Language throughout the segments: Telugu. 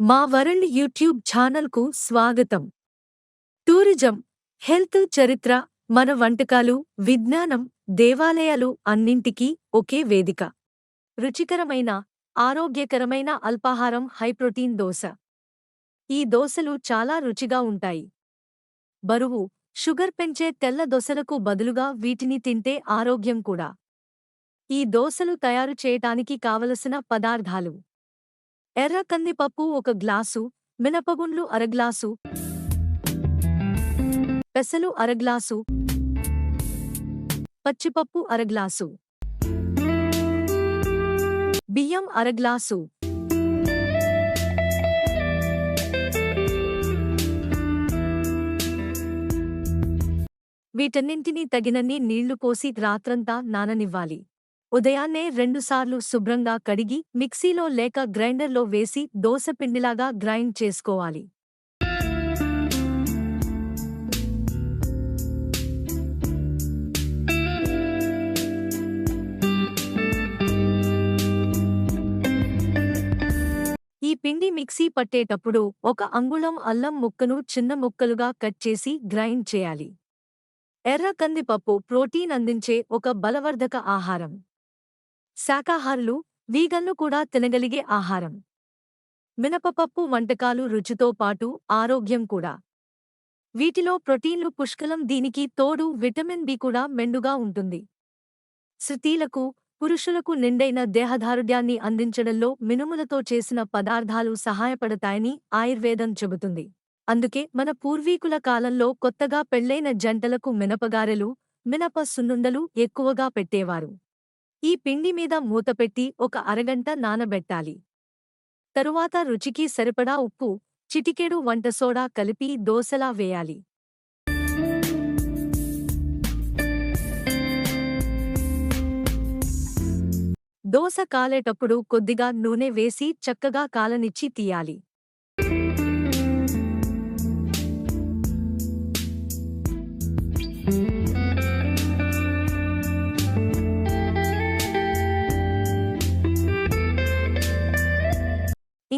మా వరల్డ్ యూట్యూబ్ ఛానల్కు స్వాగతం. టూరిజం హెల్త్ చరిత్ర మన వంటకాలు విజ్ఞానం దేవాలయాలు అన్నింటికీ ఒకే వేదిక. రుచికరమైన ఆరోగ్యకరమైన అల్పాహారం హైప్రోటీన్ దోశ. ఈ దోశలు చాలా రుచిగా ఉంటాయి. బరువు షుగర్ పెంచే తెల్ల దోశలకు బదులుగా వీటిని తింటే ఆరోగ్యం కూడా. ఈ దోశలు తయారు చేయటానికి కావలసిన పదార్థాలు. ఎర్ర కందిపప్పు ఒక గ్లాసు మినపగుండ్లు అరగ్లాసు పెసలు అరగ్లాసు పచ్చిపప్పు అరగ్లాసు బియ్యం అరగ్లాసు వీటన్నింటినీ తగినన్ని నీళ్ళు పోసి రాత్రంతా నాననివ్వాలి. ఉదయాన్నే రెండుసార్లు శుభ్రంగా కడిగి మిక్సీలో లేక గ్రైండర్లో వేసి దోసపిండిలాగా గ్రైండ్ చేసుకోవాలి. ఈ పిండి మిక్సీ పట్టేటప్పుడు ఒక అంగుళం అల్లం ముక్కను చిన్న ముక్కలుగా కట్ చేసి గ్రైండ్ చేయాలి. ఎర్ర కందిపప్పు ప్రోటీన్ అందించే ఒక బలవర్ధక ఆహారం. శాకాహారులు వీగన్లు కూడా తినగలిగే ఆహారం. మినపపప్పు వంటకాలు రుచితో పాటు ఆరోగ్యం కూడా. వీటిలో ప్రోటీన్లు పుష్కలం దీనికి తోడు విటమిన్ బి కూడా మెండుగా ఉంటుంది. స్త్రీలకు పురుషులకు నిండైన దేహదారుఢ్యాన్ని అందించడంలో మినుములతో చేసిన పదార్థాలు సహాయపడతాయని ఆయుర్వేదం చెబుతుంది. అందుకే మన పూర్వీకుల కాలంలో కొత్తగా పెళ్ళైన జంటలకు మినపగారెలు మినప సున్నుండలు ఎక్కువగా పెట్టేవారు. ఈ పిండి మీద మూతపెట్టి ఒక అరగంట నానబెట్టాలి. తరువాత రుచికి సరిపడా ఉప్పు చిటికెడు వంట సోడా కలిపి దోసలా వేయాలి. దోస కాలేటప్పుడు కొద్దిగా నూనె వేసి చక్కగా కాలనిచ్చి తీయాలి.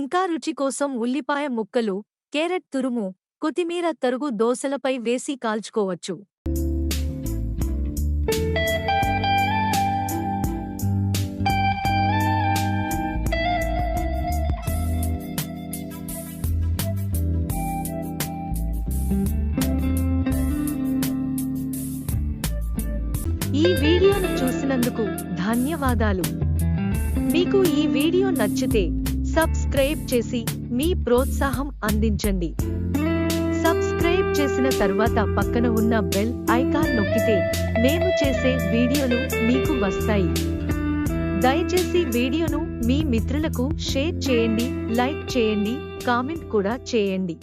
ఇంకా రుచి కోసం ఉల్లిపాయ ముక్కలు కేరట్ తురుము కొత్తిమీర తరుగు దోశలపై వేసి కాల్చుకోవచ్చు. ఈ వీడియోను చూసినందుకు ధన్యవాదాలు. మీకు ఈ వీడియో నచ్చితే సబ్స్క్రైబ్ చేసి మీ ప్రోత్సాహం అందించండి. సబ్స్క్రైబ్ చేసిన తర్వాత పక్కన ఉన్న బెల్ ఐకాన్ నొక్కితే మేము చేసే వీడియోలు మీకు వస్తాయి. దయచేసి వీడియోను మీ మిత్రులకు షేర్ చేయండి లైక్ చేయండి కామెంట్ కూడా చేయండి.